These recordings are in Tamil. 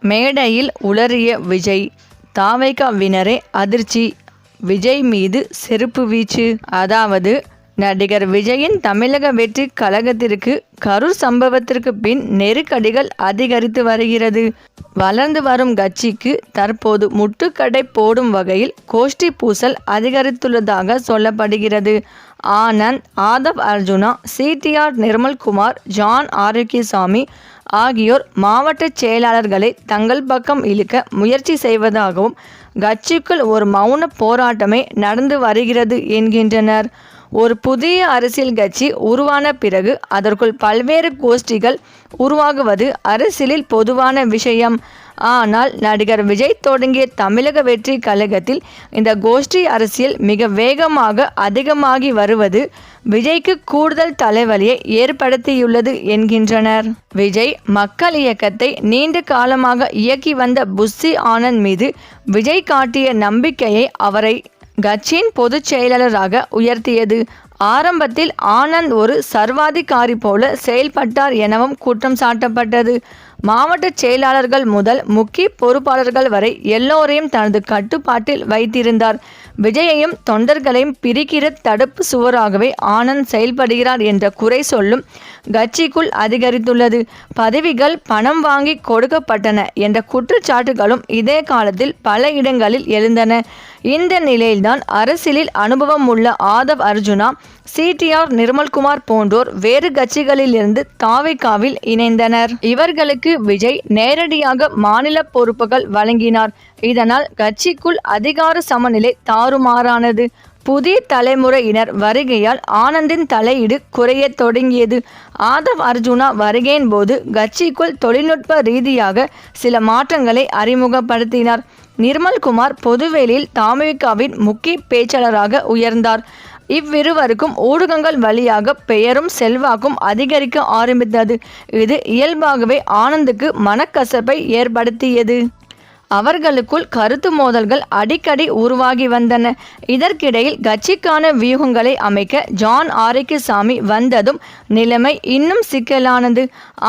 மேடையில் உளறிய விஜய் தாவைக்காவினரே அதிர்ச்சி. விஜய் மீது செருப்பு வீச்சு. அதாவது நடிகர் விஜயின் தமிழக வெற்றி கழகத்திற்கு கரூர் சம்பவத்திற்கு பின் நெருக்கடிகள் அதிகரித்து வருகிறது. வளர்ந்து வரும் கட்சிக்கு தற்போது முட்டுக்கடை போடும் வகையில் கோஷ்டி பூசல் அதிகரித்துள்ளதாக சொல்லப்படுகிறது. ஆனந்த் ஆதவ் அர்ஜுனா சிடிஆர் நிர்மல்குமார் ஜான் ஆரோக்கியசாமி ஆகியோர் மாவட்ட செயலாளர்களை தங்கள் பக்கம் இழுக்க முயற்சி செய்வதாகவும் கட்சிக்குள் ஒரு மௌன போராட்டமே நடந்து வருகிறது என்கின்றனர். ஒரு புதிய அரசியல் கட்சி உருவான பிறகு அதற்குள் பல்வேறு கோஷ்டிகள் உருவாகுவது அரசியலில் பொதுவான விஷயம். ஆனால் நடிகர் விஜய் தொடங்கிய தமிழக வெற்றி கழகத்தில் இந்த கோஷ்டி அரசியல் மிக வேகமாக அதிகமாகி வருவது விஜய்க்கு கூடுதல் தலைவலியை ஏற்படுத்தியுள்ளது என்கின்றனர். விஜய் மக்கள் இயக்கத்தை நீண்ட காலமாக இயக்கி வந்த புஸ்ஸி ஆனந்த் மீது விஜய் காட்டிய நம்பிக்கையை அவரை கட்சியின் பொதுச் செயலாளராக உயர்த்தியது. ஆரம்பத்தில் ஆனந்த் ஒரு சர்வாதிகாரி போல செயல்பட்டார் எனவும் குற்றம் சாட்டப்பட்டது. மாவட்ட செயலாளர்கள் முதல் முக்கிய பொறுப்பாளர்கள் வரை எல்லோரையும் தனது கட்டுப்பாட்டில் வைத்திருந்தார். விஜயையும் தொண்டர்களையும் பிரிக்கிற தடுப்பு சுவராகவே ஆனந்த் செயல்படுகிறார் என்ற குறை சொல்லும் கட்சிக்குள் அதிகரித்துள்ளது. பதவிகள் பணம் வாங்கி கொடுக்கப்பட்டன என்ற குற்றச்சாட்டுகளும் இதே காலத்தில் பல இடங்களில் எழுந்தன. இந்த நிலையில்தான் அரசியலில் அனுபவம் உள்ள ஆதவ் அர்ஜுனா சிடிஆர் நிர்மல்குமார் போன்றோர் வேறு கட்சிகளிலிருந்து தாவைக்காவில் இணைந்தனர். இவர்களுக்கு விஜய் நேரடியாக மாநில பொறுப்புகள் வழங்கினார். இதனால் கட்சிக்குள் அதிகார சமநிலை தாறுமாறானது. புதிய தலைமுறையினர் வருகையால் ஆனந்தின் தலையீடு குறையத் தொடங்கியது. ஆதவ் அர்ஜுனா வருகையின் போது கட்சிக்குள் தொழில்நுட்ப ரீதியாக சில மாற்றங்களை அறிமுகப்படுத்தினார். நிர்மல்குமார் பொதுவெளியில் தாமிகாவின் முக்கிய பேச்சாளராக உயர்ந்தார். இவ்விருவருக்கும் ஊடகங்கள் வழியாக பெயரும் செல்வாக்கும் அதிகரிக்க ஆரம்பித்தது. இது இயல்பாகவே ஆனந்துக்கு மனக்கசப்பை ஏற்படுத்தியது. அவர்களுக்குள் கருத்து மோதல்கள் அடிக்கடி உருவாகி வந்தன. இதற்கிடையில் கட்சிக்கான வியூகங்களை அமைக்க ஜான் ஆரோக்கியசாமி வந்ததும் நிலைமை இன்னும் சிக்கலானது.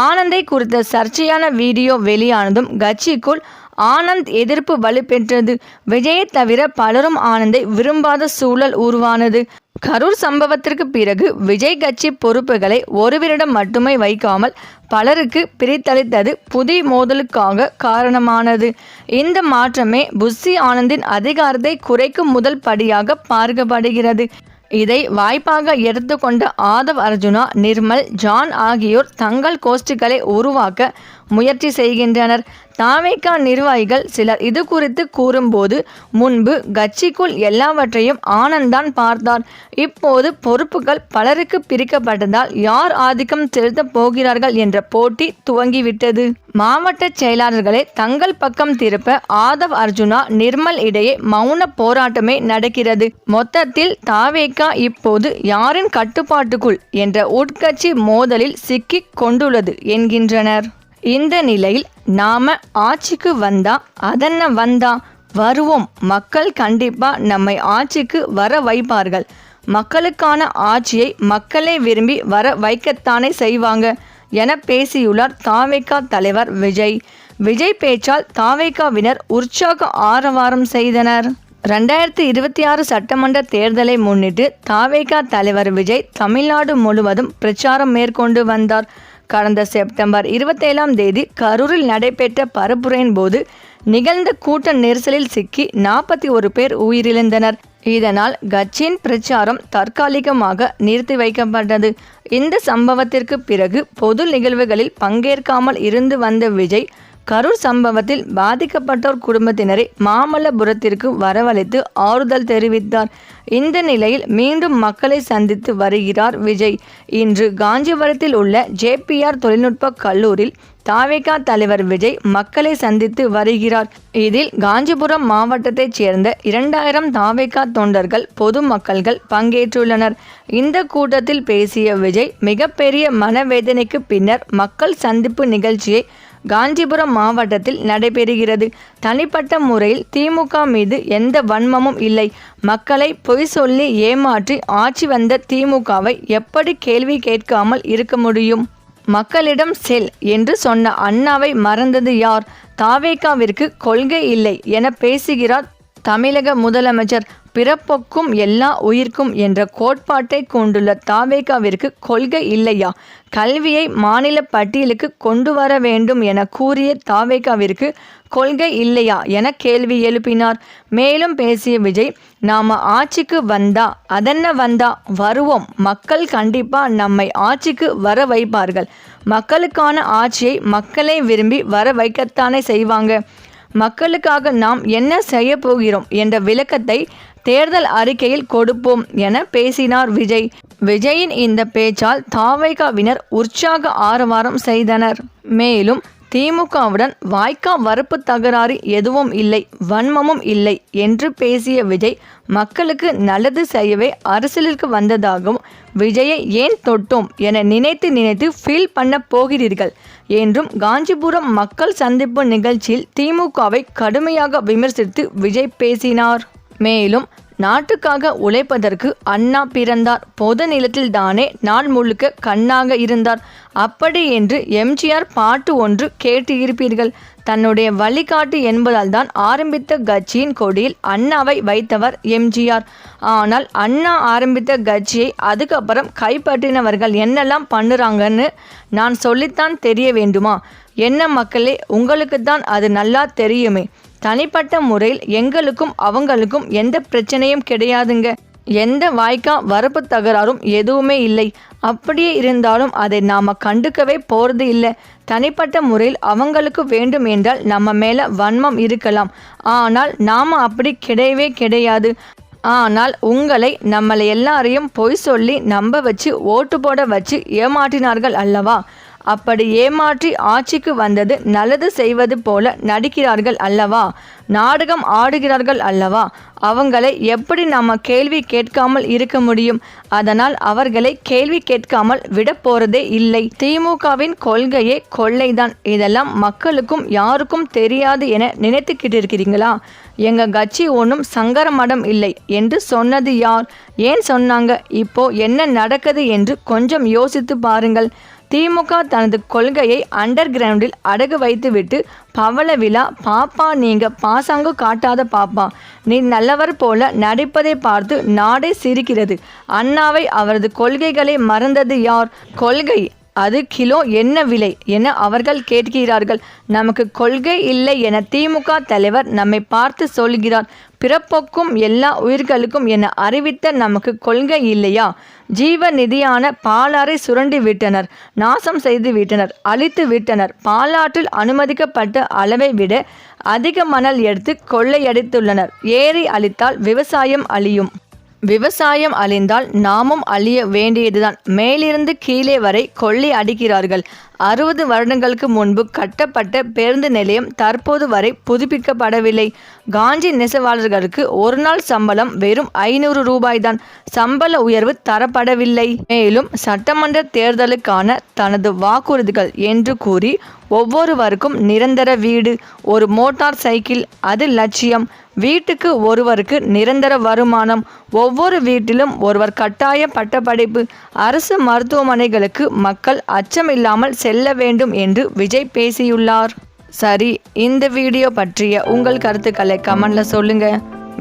ஆனந்தை குறித்த சர்ச்சையான வீடியோ வெளியானதும் கட்சிக்குள் ஆனந்த் எதிர்ப்பு வலுப்பெற்றது விஜயை தவிர பலரும் ஆனந்தை விரும்பாத சூழல் உருவானது. கரூர் சம்பவத்திற்கு பிறகு விஜய் கட்சி பொறுப்புகளை ஒருவரிடம் மட்டுமே வைக்காமல் பலருக்கு பிரித்தளித்தது புதிய மோதலுக்காக காரணமானது. இந்த மாற்றமே புஸ்ஸி ஆனந்தின் அதிகாரத்தை குறைக்கும் முதல் படியாக பார்க்கப்படுகிறது. இதை வாய்ப்பாக எடுத்துக்கொண்ட ஆதவ் அர்ஜுனா நிர்மல் ஜான் ஆகியோர் தங்கள் கோஷ்டிகளை உருவாக்க முயற்சி செய்கின்றனர். தாவேக்கா நிர்வாகிகள் சிலர் இது குறித்து கூறும்போது முன்பு கட்சிக்குள் எல்லாவற்றையும் ஆனந்தான் பார்த்தார். இப்போது பொறுப்புகள் பலருக்கு பிரிக்கப்பட்டதால் யார் ஆதிக்கம் செலுத்தப் போகிறார்கள் என்ற போட்டி துவங்கிவிட்டது. மாவட்ட செயலாளர்களை தங்கள் பக்கம் திருப்ப ஆதவ் அர்ஜுனா நிர்மல் இடையே மௌன போராட்டமே நடக்கிறது. மொத்தத்தில் தாவேக்கா இப்போது யாரின் கட்டுப்பாட்டுக்குள் என்ற உட்கட்சி மோதலில் சிக்கிக் கொண்டுள்ளது என்கின்றனர். இந்த நிலையில் நாம ஆட்சிக்கு வந்தா அதென்ன வந்தா? வருவோம். மக்கள் கண்டிப்பா நம்மை ஆட்சிக்கு வர வைப்பார்கள். மக்களுக்கான ஆட்சியை மக்களே விரும்பி வர வைக்கத்தானே செய்வாங்க என பேசியுள்ளார் தாவேகா தலைவர் விஜய். விஜய் பேச்சால் தாவேகாவினர் உற்சாக ஆரவாரம் செய்தனர். ரெண்டாயிரத்தி இருபத்தி ஆறு சட்டமன்ற தேர்தலை முன்னிட்டு தாவேகா தலைவர் விஜய் தமிழ்நாடு முழுவதும் பிரச்சாரம் மேற்கொண்டு வந்தார். கடந்த செப்டம்பர் இருபத்தேழாம் தேதி கரூரில் நடைபெற்ற பரப்புரையின் போது நிகழ்ந்த கூட்ட நெரிசலில் சிக்கி நாற்பத்தி ஒரு பேர் உயிரிழந்தனர். இதனால் கட்சியின் பிரச்சாரம் தற்காலிகமாக நிறுத்தி வைக்கப்பட்டது. இந்த சம்பவத்திற்கு பிறகு பொது நிகழ்வுகளில் பங்கேற்காமல் இருந்து வந்த விஜய் கரூர் சம்பவத்தில் பாதிக்கப்பட்டோர் குடும்பத்தினரை மாமல்லபுரத்திற்கு வரவழைத்து ஆறுதல் தெரிவித்தார். இந்த நிலையில் மீண்டும் மக்களை சந்தித்து வருகிறார் விஜய். இன்று காஞ்சிபுரத்தில் உள்ள ஜேபிஆர் தொழில்நுட்ப கல்லூரியில் தாவேகா தலைவர் விஜய் மக்களை சந்தித்து வருகிறார். இதில் காஞ்சிபுரம் மாவட்டத்தைச் சேர்ந்த இரண்டாயிரம் தாவேகா தொண்டர்கள் பொதுமக்கள்கள் பங்கேற்றுள்ளனர். இந்த கூட்டத்தில் பேசிய விஜய் மிகப்பெரிய மனவேதனைக்கு பின்னர் மக்கள் சந்திப்பு நிகழ்ச்சியை காஞ்சிபுரம் மாவட்டத்தில் நடைபெறுகிறது. தனிப்பட்ட முறையில் திமுக மீது எந்த வன்மமும் இல்லை. மக்களை பொய் சொல்லி ஏமாற்றி ஆட்சி வந்த திமுகவை எப்படி கேள்வி கேட்காமல் இருக்க முடியும்? மக்களிடம் செல் என்று சொன்ன அண்ணாவை மறந்தது யார்? தாவேகாவிற்கு கொள்கை இல்லை என பேசுகிறார் தமிழக முதலமைச்சர். பிறப்பொக்கும் எல்லா உயிர்க்கும் என்ற கோட்பாட்டை கொண்டுள்ள தாவேகாவிற்கு கொள்கை இல்லையா? கல்வியை மாநில பட்டியலுக்கு கொண்டு வர வேண்டும் என கூறிய தாவேகாவிற்கு கொள்கை இல்லையா என கேள்வி எழுப்பினார். மேலும் பேசிய விஜய் நாம ஆட்சிக்கு வந்தா அதென்ன வந்தா? வருவோம். மக்கள் கண்டிப்பா நம்மை ஆட்சிக்கு வர வைப்பார்கள். மக்களுக்கான ஆட்சியை மக்களே விரும்பி வர வைக்கத்தானே செய்வாங்க. மக்களுக்காக நாம் என்ன செய்ய போகிறோம்? என்ற விளக்கத்தை தேர்தல் அறிக்கையில் கொடுப்போம் என பேசினார் விஜய். விஜயின் இந்த பேச்சால் தாவைகாவினர் உற்சாக ஆரவாரம் செய்தனர். மேலும் திமுகவுடன் வாய்க்கா வரப்பு தகராறு எதுவும் இல்லை வன்மமும் இல்லை என்று பேசிய விஜய் மக்களுக்கு நல்லது செய்யவே அரசியலுக்கு வந்ததாகவும் விஜயை ஏன் தொட்டோம் என நினைத்து நினைத்து ஃபீல் பண்ண போகிறீர்கள் என்றும் காஞ்சிபுரம் மக்கள் சந்திப்பு நிகழ்ச்சியில் திமுகவை கடுமையாக விமர்சித்து விஜய் பேசினார். மேலும் நாட்டுக்காக உழைப்பதற்கு அண்ணா பிறந்தார். பொது நிலத்தில் தானே நாள் முழுக்க கண்ணாக இருந்தார். அப்படி என்று எம்ஜிஆர் பாட்டு ஒன்று கேட்டு இருப்பீர்கள் தன்னுடைய வழிகாட்டு என்பதால் தான் ஆரம்பித்த கட்சியின் கொடியில் அண்ணாவை வைத்தவர் எம்ஜிஆர். ஆனால் அண்ணா ஆரம்பித்த கட்சியை அதுக்கப்புறம் கைப்பற்றினவர்கள் என்னெல்லாம் பண்ணுறாங்கன்னு நான் சொல்லித்தான் தெரிய வேண்டுமா? என்ன மக்களே உங்களுக்கு தான் அது நல்லா தெரியுமே. தனிப்பட்ட முறையில் எங்களுக்கும் அவங்களுக்கும் எந்த பிரச்சனையும் கிடையாதுங்க. எந்த வாய்க்கா வரப்பு தகராறும் எதுவுமே இல்லை. அப்படியே இருந்தாலும் அதை நாம் கண்டுக்கவே போகிறது இல்லை. தனிப்பட்ட முறையில் அவங்களுக்கு வேண்டும் என்றால் நம்ம மேலே வன்மம் இருக்கலாம். ஆனால் நாம் அப்படி கிடையவே கிடையாது. ஆனால் உங்களை நம்மளை எல்லாரையும் பொய் சொல்லி நம்ப வச்சு ஓட்டு போட வச்சு ஏமாற்றினார்கள் அல்லவா? அப்படி ஏமாற்றி ஆட்சிக்கு வந்தது நல்லது செய்வது போல நடிக்கிறார்கள் அல்லவா? நாடகம் ஆடுகிறார்கள் அல்லவா? அவங்களை எப்படி நம்ம கேள்வி கேட்காமல் இருக்க முடியும்? அதனால் அவர்களை கேள்வி கேட்காமல் விட போறதே இல்லை. திமுகவின் கொள்கையே கொள்ளைதான். இதெல்லாம் மக்களுக்கும் யாருக்கும் தெரியாது என நினைத்துக்கிட்டு இருக்கிறீங்களா எங்க கட்சி ஒன்றும் சங்கர மடம் இல்லை என்று சொன்னது யார்? ஏன் சொன்னாங்க? இப்போ என்ன நடக்குது என்று கொஞ்சம் யோசித்து பாருங்கள். திமுக தனது கொள்கையை அண்டர் கிரவுண்டில் அடகு வைத்துவிட்டு பவள விழா பாப்பா நீங்க பாசாங்கு காட்டாத பாப்பா நீ நல்லவர் போல நடிப்பதை பார்த்து நாடே சிரிக்கிறது. அண்ணாவை அவரது கொள்கைகளை மறந்தது யார்? கொள்கை அது கிலோ என்ன விலை என அவர்கள் கேட்கிறார்கள். நமக்கு கொள்கை இல்லை என திமுக தலைவர் நம்மை பார்த்து சொல்கிறார். பிறப்போக்கும் எல்லா உயிர்களுக்கும் என அறிவித்த நமக்கு கொள்கை இல்லையா? ஜீவ நிதியான பாலாரை சுரண்டி விட்டனர் நாசம் செய்து விட்டனர் அழித்து விட்டனர். பாலாற்றில் அனுமதிக்கப்பட்ட அளவை விட அதிக மணல் எடுத்து கொள்ளையடித்துள்ளனர். ஏரி அழித்தால் விவசாயம் அழியும். விவசாயம் அழிந்தால் நாமும் அழிய வேண்டியதுதான். மேலிருந்து கீழே வரை கொள்ளி அடிக்கிறார்கள். அறுபது வருடங்களுக்கு முன்பு கட்டப்பட்ட பேருந்து நிலையம் தற்போது வரை புதுப்பிக்கப்படவில்லை. காஞ்சி நெசவாளர்களுக்கு ஒரு நாள் சம்பளம் வெறும் ஐநூறு ரூபாய்தான். சம்பள உயர்வு தரப்படவில்லை. மேலும் சட்டமன்ற தேர்தலுக்கான தனது வாக்குறுதிகள் என்று கூறி ஒவ்வொருவருக்கும் நிரந்தர வீடு ஒரு மோட்டார் சைக்கிள் அது லட்சியம். வீட்டுக்கு ஒருவருக்கு நிரந்தர வருமானம் ஒவ்வொரு வீட்டிலும் ஒருவர் கட்டாய பட்டப்படிப்பு. அரசு மருத்துவமனைகளுக்கு மக்கள் அச்சமில்லாமல் செல்ல வேண்டும் என்று விஜய் பேசியுள்ளார். சரி இந்த வீடியோ பற்றிய உங்கள் கருத்துக்களை கமெண்ட்ல சொல்லுங்க.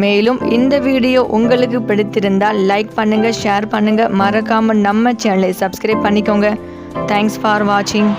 மேலும் இந்த வீடியோ உங்களுக்கு பிடித்திருந்தால் லைக் பண்ணுங்க ஷேர் பண்ணுங்க. மறக்காம நம்ம சேனலை சப்ஸ்கிரைப் பண்ணிக்கோங்க. தேங்க்ஸ் ஃபார் வாட்சிங்